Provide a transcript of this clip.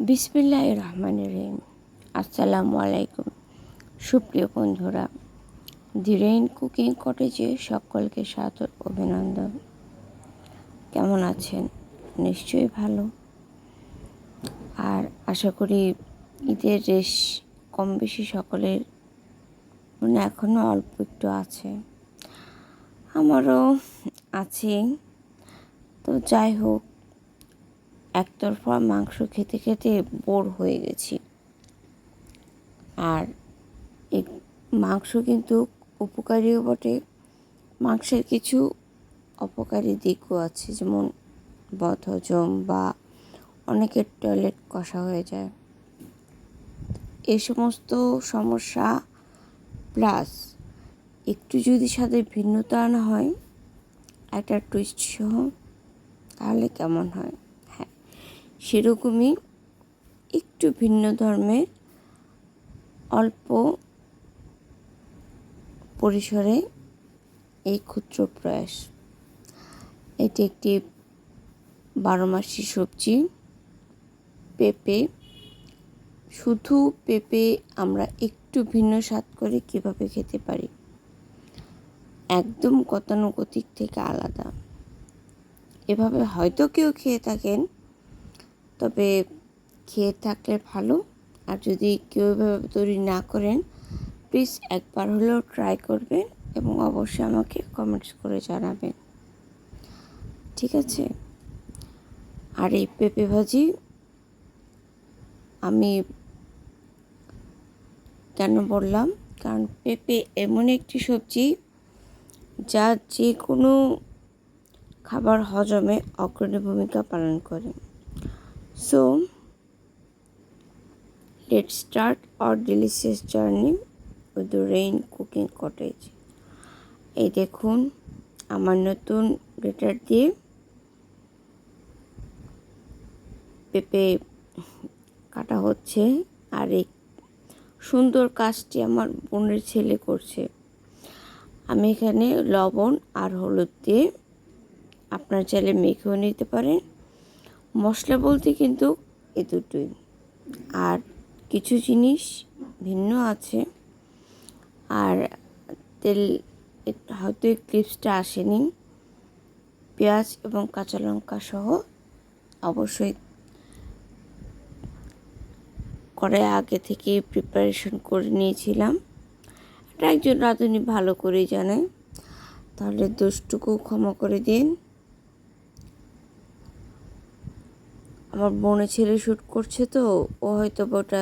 বিসমিল্লাহ রহমান রহিম। আসসালামু আলাইকুম। সুপ্রিয় বন্ধুরা, দি রেইন কুকিং কটেজে সকলকে সাদর অভিনন্দন। কেমন আছেন? নিশ্চয়ই ভালো। আর আশা করি ঈদের রেশ কম বেশি সকলের মানে এখনও অল্প একটু আছে। আমারও আছে তো যাই হোক একতরফা মাংস খেতে খেতে বোর হয়ে গেছি। আর মাংস কিন্তু উপকারীও বটে। মাংসের কিছু অপকারী দিকও আছে, যেমন বদহজম বা অনেকের টয়লেট কষা হয়ে যায়। এই সমস্ত সমস্যা প্লাস একটু যদি সাথে ভিন্নতা আনা হয়, একটা টুইস্ট সহ, তাহলে কেমন হ্যাঁ? সেরকমই একটু ভিন্ন ধর্মের অল্প পরিসরে এই ক্ষুদ্র প্রয়াস। এটি একটি বারোমাসি সবজি। পেঁপে, শুধু পেঁপে আমরা একটু ভিন্ন স্বাদ করে কীভাবে খেতে পারি? একদম গতানুগতিক থেকে আলাদা। এভাবে হয়তো কেউ খেয়ে থাকেন তবে খেয়ে থাকলে ভালো। আর যদি কেউ এভাবে তৈরি না করেন প্লিজ একবার হলেও ট্রাই করবেন এবং অবশ্যই আমাকে কমেন্টস করে জানাবেন। ঠিক আছে? আর এই পেঁপে ভাজি, আমি কেন বললাম? কারণ পেঁপে এমন একটি সবজি যা যে কোনো খাবার হজমে অগ্রণী ভূমিকা পালন করে। So let start our delicious journey with the rain cooking cottage এই দেখুন, আমার নতুন গ্রেটার দিয়ে পেঁপে কাটা হচ্ছে আর এই সুন্দর কাজটি আমার বোনের ছেলে করছে। আমি এখানে লবণ আর হলুদ দিয়ে আপনার চাইলে মেখেও নিতে পারেন। মশলা বলতে কিন্তু এ দুটোই। আর কিছু জিনিস ভিন্ন আছে। আর তেল হয়তো ক্লিপসটা আসেনি। পেঁয়াজ এবং কাঁচা লঙ্কা সহ অবশ্যই করে আগে থেকে প্রিপারেশন করে নিয়েছিলাম। এটা একজন রাঁধুনি ভালো করেই জানে। তাহলে দোষটুকু ক্ষমা করে দিন। আমার বোনের ছেলে শ্যুট করছে তো ও হয়তো ওটা